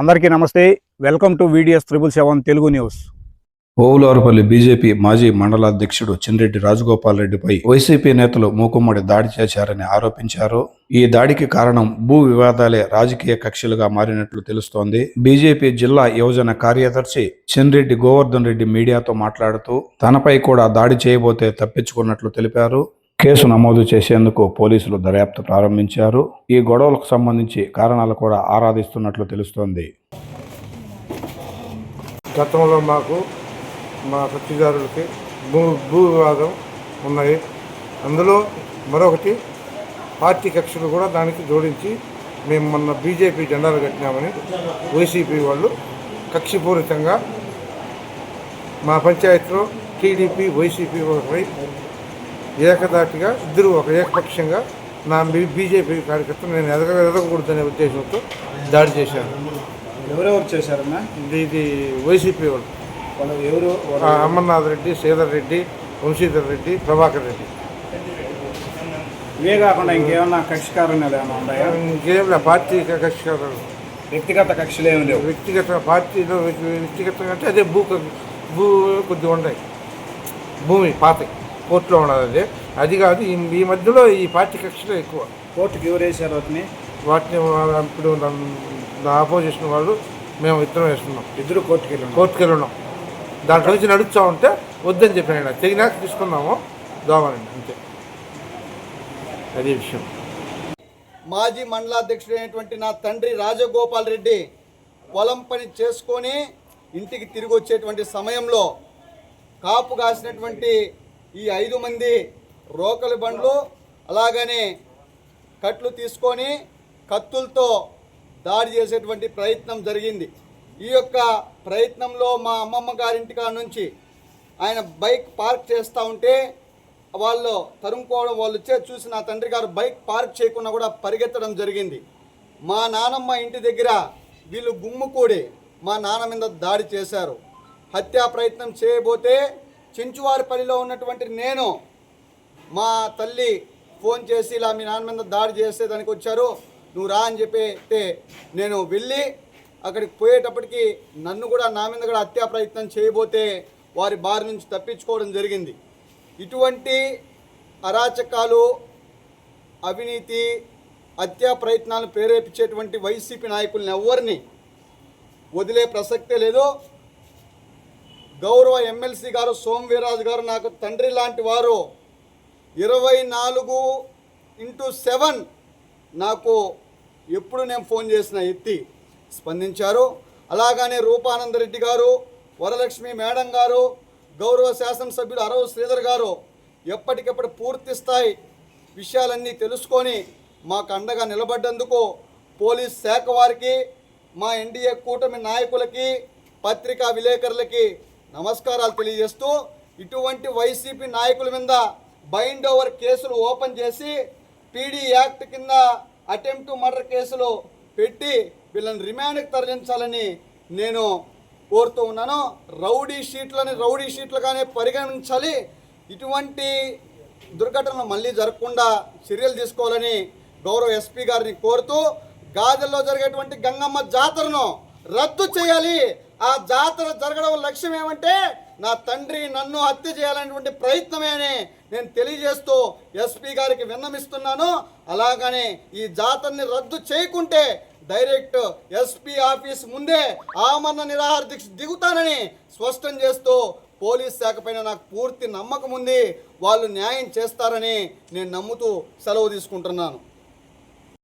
అందరికీ నమస్తే. Welcome to videos triple seven Telugu news Ovulavarapalli BJP మాజీ మండల అధ్యక్షుడు రాజగోపాల్ రెడ్డిపై వైసీపీ నేతలు మూకుమ్మడి దాడి చేశారని ఆరోపించారు. ఈ దాడికి కారణం భూ వివాదాలే రాజకీయ కక్షలుగా మారినట్లు తెలుస్తోంది. బీజేపీ జిల్లా యువజన కార్యదర్శి చిన్రెడ్డి గోవర్ధన్ రెడ్డి మీడియాతో మాట్లాడుతూ తనపై కూడా దాడి చేయబోతే తప్పించుకున్నట్లు తెలిపారు. కేసు నమోదు చేసేందుకు పోలీసులు దర్యాప్తు ప్రారంభించారు. ఈ గొడవలకు సంబంధించి కారణాలు కూడా ఆరాధిస్తున్నట్లు తెలుస్తోంది. గతంలో మాకు మా సత్తిదారులకి భూ భూ వివాదం ఉన్నాయి. అందులో మరొకటి పార్టీ కక్షలు కూడా దానికి జోడించి మేము మొన్న బీజేపీ జెండాలు కట్టినామని వైసీపీ వాళ్ళు కక్షిపూరితంగా మా పంచాయతీలో టీడీపీ వైసీపీ ఏకదాటిగా ఇద్దరు ఒక ఏకపక్షంగా నా బీజేపీ కార్యకర్తలు నేను ఎదగ ఎదగకూడదనే ఉద్దేశంతో దాడి చేశాను. ఎవరెవరు చేశారన్నా? ఇది ఇది వైసీపీ వాళ్ళు. వాళ్ళు ఎవరు? అమర్నాథ్ రెడ్డి శ్రీధర్ రెడ్డి వంశీధర్ రెడ్డి ప్రభాకర్ రెడ్డి. ఇవే కాకుండా ఇంకేమన్నా కక్ష కారణాలు ఏమైనా ఉన్నాయా? ఇంకేం లే పార్టీ కక్ష కాదు. వ్యక్తిగత కక్షలు ఏమి లేవు. వ్యక్తిగత పార్టీలో వ్యక్తి- వ్యక్తిగతంగా అంటే అదే భూ భూ కొద్దిగా ఉన్నాయి. భూమి పాత కోర్టులో ఉన్నది అదే. అది కాదు ఈ ఈ మధ్యలో ఈ పార్టీ కక్షలు ఎక్కువ. కోర్టుకి ఎవరు వేశారు వాటిని? వాటిని ఇప్పుడు నన్ను- నా ఆపోజిషన్ వాళ్ళు మేము ఇద్దరం వేస్తున్నాం. ఇద్దరు కోర్టుకి వెళ్ళి కోర్టుకి వెళ్ళినాం. దాంట్లో నుంచి నడుస్తూ ఉంటే వద్దని చెప్పాను తెగినాక తీసుకున్నాము దోమనండి అంతే. అదే విషయం. మాజీ మండలాధ్యక్షుడైనటువంటి నా తండ్రి రాజగోపాల్ రెడ్డి పొలం పని చేసుకొని ఇంటికి తిరిగి వచ్చేటువంటి సమయంలో కాపు కాసినటువంటి ఈ ఐదు మంది రోకలి బండ్లు అలాగనే కట్లు తీసుకొని కత్తులతో దాడి చేసేటువంటి ప్రయత్నం జరిగింది. ఈ యొక్క ప్రయత్నంలో మా అమ్మమ్మ గారింటి కాడ నుంచి ఆయన బైక్ పార్క్ చేస్తూ ఉంటే వాళ్ళు తరుముకోవడం వాళ్ళు వచ్చే చూసి నా తండ్రి గారు బైక్ పార్క్ చేయకుండా కూడా పరిగెత్తడం జరిగింది. మా నానమ్మ ఇంటి దగ్గర వీళ్ళు గుమ్ముకూడి మా నాన్న మీద దాడి చేశారు. హత్యా ప్రయత్నం చేయబోతే చెంచువారిపల్లిలో ఉన్నటువంటి నేను మా తల్లి ఫోన్ చేసి ఇలా మీ నాన్న మీద దాడి చేస్తే దానికి వచ్చారు నువ్వు రా అని చెప్పితే నేను వెళ్ళి అక్కడికి పోయేటప్పటికి నన్ను కూడా నా మీద కూడా హత్యా ప్రయత్నం చేయబోతే వారి బారి నుంచి తప్పించుకోవడం జరిగింది. ఇటువంటి అరాచకాలు అవినీతి హత్యా ప్రయత్నాలు ప్రేరేపించేటువంటి వైసీపీ నాయకుల్ని ఎవరిని వదిలే ప్రసక్తే లేదు. గౌరవ ఎమ్మెల్సీ గారు సోమవీరాజు గారు నాకు తండ్రి లాంటి వారు ఇరవై నాలుగు ఇంటూ సెవెన్ నాకు ఎప్పుడు నేను ఫోన్ చేసిన ఎత్తి స్పందించారు. అలాగనే రూపానందరెడ్డి గారు వరలక్ష్మి మేడం గారు గౌరవ శాసనసభ్యుడు అరవ శ్రీధర్ గారు ఎప్పటికప్పుడు పూర్తి స్థాయి విషయాలన్నీ తెలుసుకొని మాకు అండగా నిలబడ్డందుకు పోలీస్ శాఖ వారికి మా ఎన్డీఏ కూటమి నాయకులకి పత్రికా విలేకరులకి నమస్కారాలు తెలియజేస్తూ ఇటువంటి వైసీపీ నాయకుల మీద బైండ్ ఓవర్ కేసులు ఓపెన్ చేసి పీడీ యాక్ట్ కింద అటెంప్ట్ మర్డర్ కేసులు పెట్టి వీళ్ళని రిమాండ్కి తరలించాలని నేను కోరుతూ ఉన్నాను. రౌడీ షీట్లని రౌడీ షీట్లుగానే పరిగణించాలి. ఇటువంటి దుర్ఘటనలు మళ్ళీ జరగకుండా చర్యలు తీసుకోవాలని గౌరవ ఎస్పీ గారిని కోరుతూ గాజల్లో జరిగేటువంటి గంగమ్మ జాతరను రద్దు చేయాలి. ఆ జాతర జరగడం లక్ష్యం ఏమంటే నా తండ్రి నన్ను హత్య చేయాలనేటువంటి ప్రయత్నమే నేను తెలియజేస్తూ ఎస్పీ గారికి విన్నమిస్తున్నాను అలాగనే ఈ జాతరని రద్దు చేయకుంటే డైరెక్ట్ ఎస్పీ ఆఫీస్ ముందే ఆమరణ నిరాహార దీక్ష దిగుతానని స్పష్టం చేస్తూ పోలీస్ శాఖ పైన నాకు పూర్తి నమ్మకం ఉంది వాళ్ళు న్యాయం చేస్తారని నేను నమ్ముతూ సెలవు తీసుకుంటున్నాను.